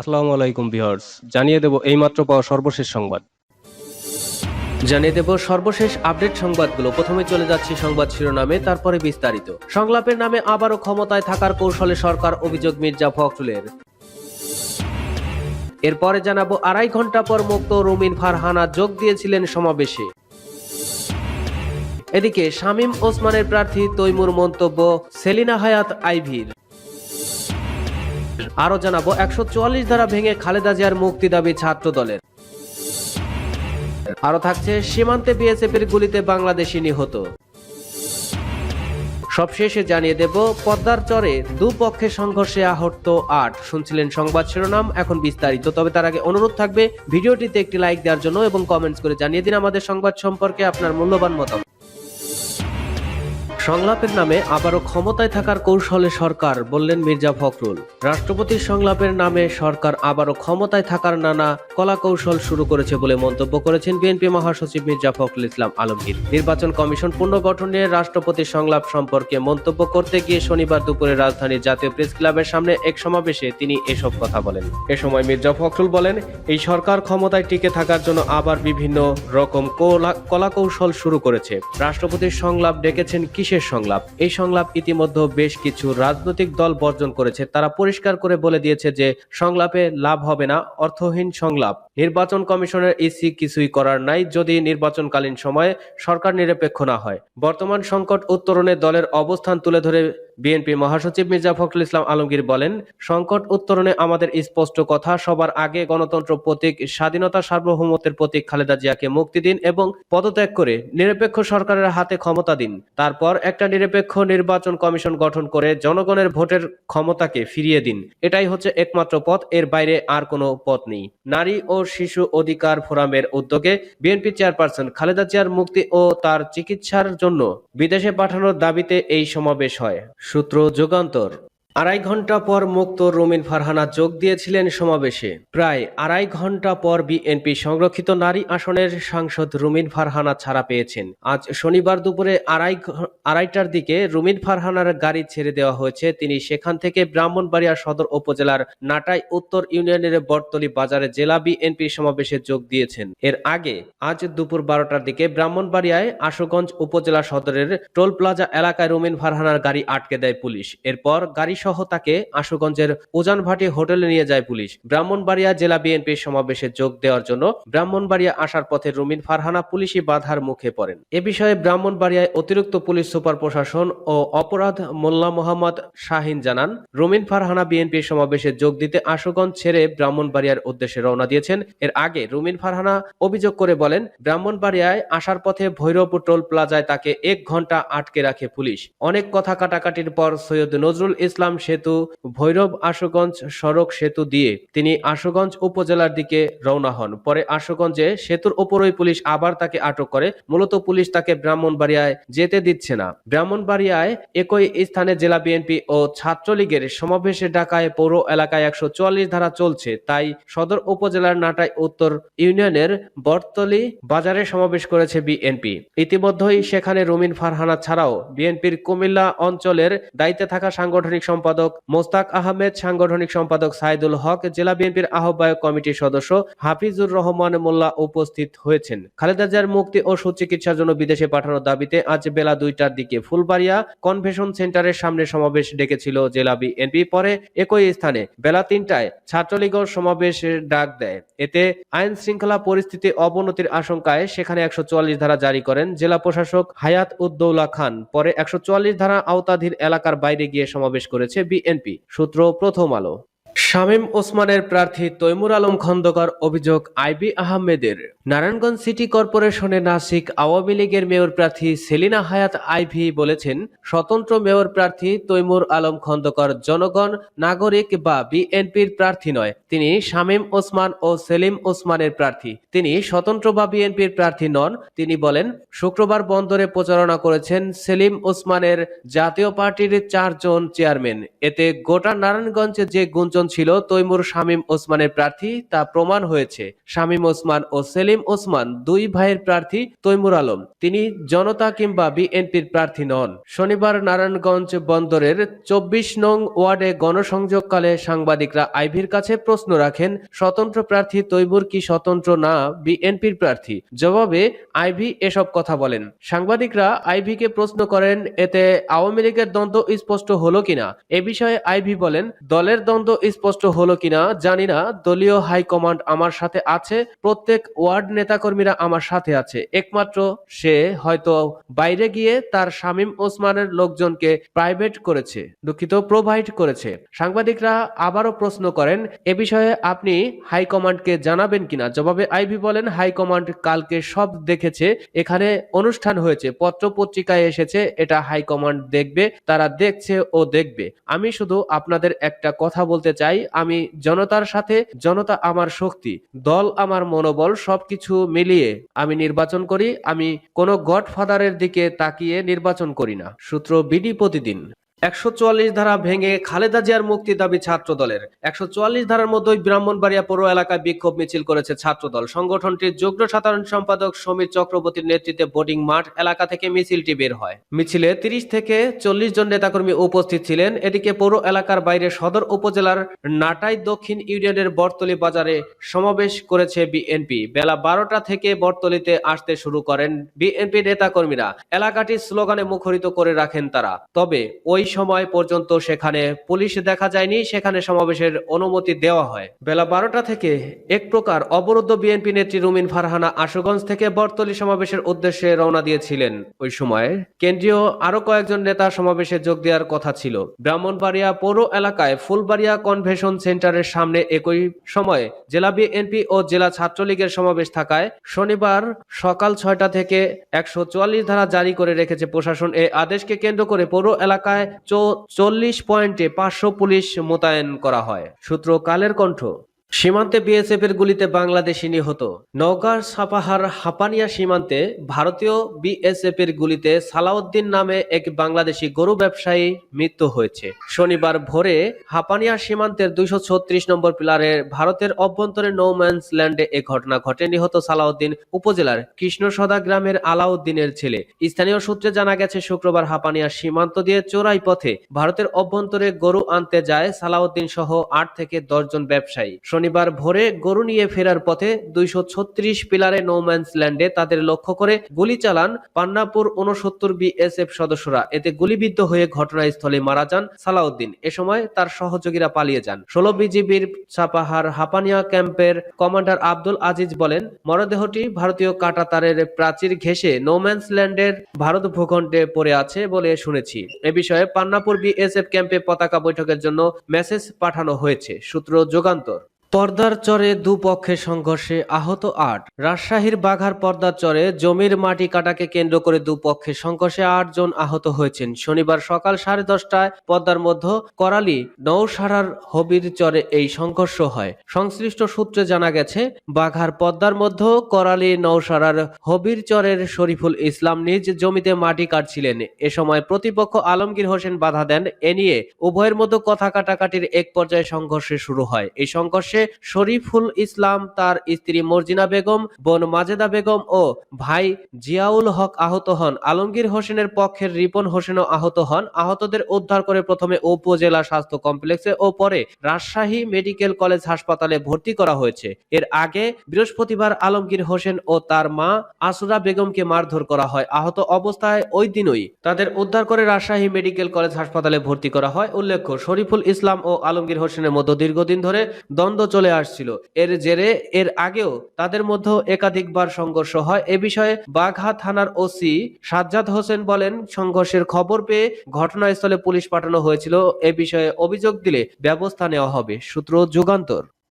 আসসালামু আলাইকুম ভিউয়ার্স, জানিয়ে দেব এইমাত্র পাওয়া সর্বশেষ সংবাদ। জানিয়ে দেব সর্বশেষ আপডেট সংবাদগুলো। প্রথমে চলে যাচ্ছি সংবাদ শিরোনামে, তারপরে বিস্তারিত। সংলাপের নামে আবারও ক্ষমতায় থাকার কৌশলে সরকার অভিযোগ মির্জা ফখরুলের। এরপরে জানাব আড়াই ঘণ্টা পর মুক্ত রুমিন ফারহানা যোগ দিয়েছিলেন সমাবেশে। এদিকে শামীম ওসমানের প্রার্থী তৈমুর মন্তব্য, সেলিনা হায়াত আইভির। আরও জানাব, একশো চুয়াল্লিশ ধারা ভেঙে খালেদা জিয়ার মুক্তি দাবি ছাত্র দলের আরও থাকছে, সীমান্তে বিএসএফ এর গুলিতে বাংলাদেশি নিহত। সবশেষে জানিয়ে দেব, পদ্মার চরে দুপক্ষের সংঘর্ষে আহত আট। শুনছিলেন সংবাদ শিরোনাম, এখন বিস্তারিত। তবে তার আগে অনুরোধ থাকবে, ভিডিওটিতে একটি লাইক দেওয়ার জন্য এবং কমেন্টস করে জানিয়ে দিন আমাদের সংবাদ সম্পর্কে আপনার মূল্যবান মতামত। সংলাপের নামে আবারও ক্ষমতায় থাকার কৌশলে সরকার, বললেন মির্জা ফখরুল। রাষ্ট্রপতির সংলাপের নামে সরকার আবারও ক্ষমতায় থাকার নানা কলা কৌশল শুরু করেছে বলে মন্তব্য করেছেন বিএনপি মহাসচিব মির্জা ফখরুল ইসলাম আলমগীর। নির্বাচন কমিশন পুনর্গঠন নিয়ে রাষ্ট্রপতির সংলাপ সম্পর্কে মন্তব্য করতে গিয়ে শনিবার দুপুরে রাজধানীর জাতীয় প্রেস ক্লাবের সামনে এক সমাবেশে তিনি এসব কথা বলেন। এ সময় মির্জা ফখরুল বলেন, এই সরকার ক্ষমতায় টিকে থাকার জন্য আবার বিভিন্ন রকম কলা কৌশল শুরু করেছে। রাষ্ট্রপতির সংলাপ ডেকেছেন কিসের সংলাপ। এই সংলাপ ইতিমধ্যে বেশ কিছু রাজনৈতিক দল বর্জন করেছে। তারা পরিষ্কার করে বলে দিয়েছে যে, সংলাপে লাভ হবে না, অর্থহীন সংলাপ। নির্বাচন কমিশনের ইসি কিছুই করার নাই, যদি নির্বাচনকালীন সময়ে সরকার নিরপেক্ষ না হয়। বর্তমান সংকট উত্তরণে দলের অবস্থান তুলে ধরে বিএনপি মহাসচিব মির্জা ফখরুল ইসলাম আলমগীর বলেন, সংকট উত্তরণে আমাদের স্পষ্ট কথা, সবার আগে গণতন্ত্র প্রতীক, স্বাধীনতা সার্বভৌমত্বের প্রতীক খালেদা জিয়াকে মুক্তি দিন এবং পদত্যাগ করে নিরপেক্ষ সরকারের হাতে ক্ষমতা দিন। তারপর একটা নিরপেক্ষ নির্বাচন কমিশন গঠন করে জনগণের ভোটের ক্ষমতাকে ফিরিয়ে দিন। এটাই হচ্ছে একমাত্র পথ, এর বাইরে আর কোনো পথ নেই। নারী ও শিশু অধিকার ফোরামের উদ্যোগে বিএনপি চেয়ারপারসন খালেদা জিয়ার মুক্তি ও তার চিকিৎসার জন্য বিদেশে পাঠানোর দাবিতে এই সমাবেশ হয়। সূত্র যুগান্তর। আড়াই ঘণ্টা পর মুক্ত রুমিন ফারহানা যোগ দিয়েছিলেন সমাবেশে। প্রায় আড়াই ঘণ্টা পর বিএনপি সংরক্ষিত নারী আসনের সাংসদ রুমিন ফারহানা ছাড়া পেয়েছেন। আজ শনিবার দুপুরে আড়াই আড়াইটার দিকে রুমিন ফারহানার গাড়ি ছেড়ে দেওয়া হয়েছে। তিনি সেখান থেকে ব্রাহ্মণবাড়িয়া সদর উপজেলার নাটাই উত্তর ইউনিয়নের বটতলি বাজারে জেলা বিএনপি সমাবেশে যোগ দিয়েছেন। এর আগে আজ দুপুর বারোটার দিকে ব্রাহ্মণবাড়িয়ায় আশুগঞ্জ উপজেলা সদরের টোল প্লাজা এলাকায় রুমিন ফারহানার গাড়ি আটকে দেয় পুলিশ। এরপর গাড়ি সহ তাকে আশুগঞ্জের উজানভাটি হোটেলে নিয়ে যায় পুলিশ। ব্রাহ্মণবাড়িয়া জেলা বিএনপির সমাবেশে যোগ দেওয়ার জন্য ব্রাহ্মণবাড়িয়া আসার পথে রুমিন ফারহানা পুলিশি বাধার মুখে পড়েন। এ বিষয়ে ব্রাহ্মণবাড়িয়ায় অতিরিক্ত পুলিশ সুপার প্রশাসন ও অপরাধ মোল্লা মোহাম্মদ শাহিন জানান, রুমিন ফারহানা বিএনপির সমাবেশে যোগ দিতে আশুগঞ্জ ছেড়ে ব্রাহ্মণবাড়িয়ার উদ্দেশ্যে রওনা দিয়েছেন। এর আগে রুমিন ফারহানা অভিযোগ করে বলেন, ব্রাহ্মণবাড়িয়ায় আসার পথে ভৈরব টোল প্লাজায় তাকে এক ঘণ্টা আটকে রাখে পুলিশ। অনেক কথা কাটাকাটির পর সৈয়দ নজরুল ইসলাম সেতু, ভৈরব আশুগঞ্জ সড়ক সেতু দিয়ে তিনি আশুগঞ্জ উপজেলার দিকে রওনা হন। পরে আশুগঞ্জে সেতুর ওপরই পুলিশ আবার তাকে আটক করে। মূলত পুলিশ তাকে ব্রাহ্মণবাড়িয়ায় যেতে দিচ্ছে না। ব্রাহ্মণবাড়িয়ায় একই স্থানে জেলা বিএনপি ও ছাত্রলীগের সমাবেশে ডাকায় পৌর এলাকায় একশো চুয়াল্লিশ ধারা চলছে। তাই সদর উপজেলার নাটাই উত্তর ইউনিয়নের বটতলি বাজারে সমাবেশ করেছে বিএনপি। ইতিমধ্যেই সেখানে রুমিন ফারহানা ছাড়াও বিএনপির কুমিল্লা অঞ্চলের দায়িত্বে থাকা সাংগঠনিক সম্পাদক মোস্তাক আহমেদ, সাংগঠনিক সম্পাদক সাইদুল হক, জেলা বিএনপির আহ্বায়ক কমিটির সদস্য হাফিজুর রহমান মোল্লা উপস্থিত হয়েছেন। খালেদা জিয়ার মুক্তি ও সুচিকিৎসার জন্য বিদেশে পাঠানোর দাবিতে আজ বেলা দুইটার দিকে ফুলবাড়িয়া কনভেনশন সেন্টারের সামনে সমাবেশ ডেকেছিল জেলা বিএনপি। পরে একই স্থানে বেলা তিনটায় ছাত্রলীগর সমাবেশের ডাক দেয়। এতে আইন শৃঙ্খলা পরিস্থিতি অবনতির আশঙ্কায় সেখানে একশো চুয়াল্লিশ ধারা জারি করেন জেলা প্রশাসক হায়াত উদ্দৌলা খান। পরে একশো চুয়াল্লিশ ধারা আওতাধীন এলাকার বাইরে গিয়ে সমাবেশ করেছে। বিএনপি। সূত্র প্রথম আলো। শামীম ওসমানের প্রার্থী তৈমুর আলম খন্দকার অভিযোগ আইবি আহমেদের। নারায়ণগঞ্জ সিটি কর্পোরেশনে নাসিক আওয়ামী লীগের মেয়র প্রার্থী সেলিনা হায়াত আইভি বলেছেন, স্বতন্ত্র মেয়র প্রার্থী তৈমুর আলম খন্দকার জনগণ, নাগরিক বা বিএনপির প্রার্থী নয়। তিনি শামীম ওসমান ও সেলিম ওসমানের প্রার্থী। তিনি স্বতন্ত্র বা বিএনপির প্রার্থী নন। তিনি বলেন, শুক্রবার বন্দরে প্রচারণা করেছেন সেলিম ওসমানের জাতীয় পার্টির চারজন চেয়ারম্যান। এতে গোটা নারায়ণগঞ্জে যে গুঞ্জন ছিল তৈমুর শামীম ওসমানের প্রার্থী, তা প্রমাণ হয়েছে। শামীম ওসমান ও সেলিম ওসমান দুই ভাইয়ের প্রার্থী তৈমুর আলম। তিনি জনতা কিংবা বিএনপির প্রার্থী নন। শনিবার নারায়ণগঞ্জ বন্দরের চব্বিশ নং ওয়ার্ডে গণসংযোগকালে সাংবাদিকরা আইভির কাছে প্রশ্ন রাখেন, স্বতন্ত্র প্রার্থী তৈমুর কি স্বতন্ত্র না বিএনপির প্রার্থী? জবাবে আইভি এসব কথা বলেন। সাংবাদিকরা আইভিকে প্রশ্ন করেন, এতে আওয়ামী লীগের দ্বন্দ্ব স্পষ্ট হলো কিনা? এ বিষয়ে আইভি বলেন, দলের দ্বন্দ্ব স্পষ্ট হলো কিনা জানি না। দলীয় হাইকমান্ড আমার সাথে আছে। প্রত্যেক ওয়ার্ড নেতাকর্মীরা আমার সাথে আছে। একমাত্র সে হয়তো বাইরে গিয়ে তার শামীম ওসমানের লোকজনকে প্রাইভেট করেছে, দুঃখিত প্রোভাইড করেছে। সাংবাদিকরা আবারও প্রশ্ন করেন, এ বিষয়ে আপনি হাইকমান্ডকে জানাবেন কিনা? জবাবে আইভি বলেন হাইকমান্ড কালকে সব দেখেছে, এখানে অনুষ্ঠান হয়েছে পত্র পত্রিকায় এসেছে, এটা হাইকমান্ড দেখবে, তারা দেখছে ও দেখবে। আমি শুধু আপনাদের একটা কথা বলতে চাই আমি জনতার সাথে, জনতা আমার শক্তি, দল আমার মনোবল, সবকিছু মিলিয়ে আমি নির্বাচন করি, আমি কোনো গডফাদারের দিকে তাকিয়ে নির্বাচন করি না। সূত্র বিডি প্রতিদিন। একশো চুয়াল্লিশ ধারা ভেঙে খালেদা জিয়ার মুক্তি দাবি ছাত্র দলের একশো চুয়াল্লিশ ধারার মধ্যেই ব্রাহ্মণবাড়িয়া পৌর এলাকায় বিক্ষোভ মিছিল করেছে ছাত্রদল। সংগঠনটির যুগ্ম সাধারণ সম্পাদক সমীর চক্রবর্তীর নেতৃত্বে বোর্ডিং মাঠ এলাকা থেকে মিছিলটি বের হয়। মিছিলে তিরিশ থেকে চল্লিশ জন নেতাকর্মী উপস্থিত ছিলেন। এদিকে পৌর এলাকার বাইরে সদর উপজেলার নাটাই দক্ষিণ ইউনিয়নের বটতলি বাজারে সমাবেশ করেছে বিএনপি। বেলা বারোটা থেকে বটতলিতে আসতে শুরু করেন বিএনপি নেতাকর্মীরা। এলাকাটি স্লোগানে মুখরিত করে রাখেন তারা। তবে ওই সময় পর্যন্ত সেখানে পুলিশ দেখা যায়নি। সেখানে সমাবেশের অনুমতি দেওয়া হয়। বেলা বারোটা থেকে এক প্রকার অবরুদ্ধ বিএনপি নেত্রী রুমিন ফারহানা আশুগঞ্জ থেকে বটতলি সমাবেশের উদ্দেশ্যে রওনা দিয়েছিলেন। ওই সময় কেন্দ্রীয় আরও কয়েকজন নেতা সমাবেশে যোগ দেওয়ার কথা ছিল। ব্রাহ্মণবাড়িয়া পৌর এলাকায় ফুলবাড়িয়া কনভেনশন সেন্টারের সামনে একই সময়ে জেলা বিএনপি ও জেলা ছাত্রলীগের সমাবেশ থাকায় শনিবার সকাল ছয়টা থেকে একশো চুয়াল্লিশ ধারা জারি করে রেখেছে প্রশাসন। এই আদেশকে কেন্দ্র করে পৌর এলাকায় চল্লিশ পয়েন্টে পাঁচশো পুলিশ মোতায়েন করা হয়। সূত্র কালের কণ্ঠ। সীমান্তে বিএসএফ এর গুলিতে বাংলাদেশি নিহত। নওগাঁর সাপাহার হাপানিয়া সীমান্তে ভারতীয় বিএসএফ এর গুলিতে সালাউদ্দিন নামে এক বাংলাদেশি গরু ব্যবসায়ী মৃত্যু হয়েছে। শনিবার ভোরে হাপানিয়া সীমান্তের দুইশো ছত্রিশ নম্বর পিলারে ভারতের অভ্যন্তরে নৌম্যান্স ল্যান্ডে এ ঘটনা ঘটে। নিহত সালাউদ্দিন উপজেলার কৃষ্ণসদা গ্রামের আলাউদ্দিনের ছেলে। স্থানীয় সূত্রে জানা গেছে, শুক্রবার হাপানিয়া সীমান্ত দিয়ে চোরাই পথে ভারতের অভ্যন্তরে গরু আনতে যায় সালাউদ্দিন সহ আট থেকে দশজন ব্যবসায়ী। শনিবার ভোরে গরু নিয়ে ফেরার পথে দুইশো ছত্রিশ পিলারে নোম্যান্স ল্যান্ডে তাদের লক্ষ্য করে গুলি চালান পান্নাপুর উনসত্তর বিএসএফ সদস্যরা। এতে গুলিবিদ্ধ হয়ে ঘটনাস্থলে মারা যান সালাউদ্দিন। এ সময় তার সহযোগীরা পালিয়ে যান। ষোলো বিজিবির ছাপাহার হাপানিয়া ক্যাম্পের কমান্ডার আব্দুল আজিজ বলেন, মরদেহটি ভারতীয় কাটাতারের প্রাচীর ঘেঁষে নোম্যান্স ল্যান্ডের ভারত ভূখণ্ডে পড়ে আছে বলে শুনেছি। এ বিষয়ে পান্নাপুর বিএসএফ ক্যাম্পে পতাকা বৈঠকের জন্য মেসেজ পাঠানো হয়েছে। সূত্র যুগান্তর। পর্দার চরে দুপক্ষের সংঘর্ষে আহত আট। রাজশাহীর বাঘার পর্দার চরে জমির মাটি কাটাকে কেন্দ্র করে দুপক্ষের সংঘর্ষে আট জন আহত হয়েছেন। শনিবার সকাল সাড়ে দশটায় পদ্মার মধ্য করালি নৌসারার হবির চরে এই সংঘর্ষ হয়। সংশ্লিষ্ট সূত্রে জানা গেছে, বাঘার পদ্মার মধ্য করালি নৌসারার হবির চরের শরীফুল ইসলাম নিজ জমিতে মাটি কাটছিলেন। এ সময় প্রতিপক্ষ আলমগীর হোসেন বাধা দেন। এ নিয়ে উভয়ের মধ্যে কথা কাটাকাটির এক পর্যায়ে সংঘর্ষে শুরু হয়। এই সংঘর্ষে শরীফুল ইসলাম, তার স্ত্রী মর্জিনা বেগম, বোন মাজেদা বেগম ও ভাই জিয়াউল হক আহত হন। আলমগীর হোসেনের পক্ষের রিপন হোসেনও আহত হন। আহতদের উদ্ধার করে প্রথমে উপজেলা স্বাস্থ্য কমপ্লেক্সে ও পরে রাজশাহী মেডিকেল কলেজ হাসপাতালে ভর্তি করা হয়েছে। এর আগে বৃহস্পতিবার আলমগীর হোসেন ও তার মা আসুরা বেগমকে মারধর করা হয়। আহত অবস্থায় ওই দিনই তাদের উদ্ধার করে রাজশাহী মেডিকেল কলেজ হাসপাতালে ভর্তি করা হয়। উল্লেখ্য, শরীফুল ইসলাম ও আলমগীর হোসেনের মধ্যে দীর্ঘদিন ধরে দ্বন্দ্ব চলে আসছিল। এর জেরে, এর আগেও তাদের মধ্যে একাধিকবার সংঘর্ষ হয়। এ বিষয়ে বাঘা থানার ওসি সাজ্জাদ হোসেন বলেন, সংঘর্ষের খবর পেয়ে ঘটনাস্থলে পুলিশ পাঠানো হয়েছিল। এ বিষয়ে অভিযোগ দিলে ব্যবস্থা নেওয়া হবে। সূত্র যুগান্তর।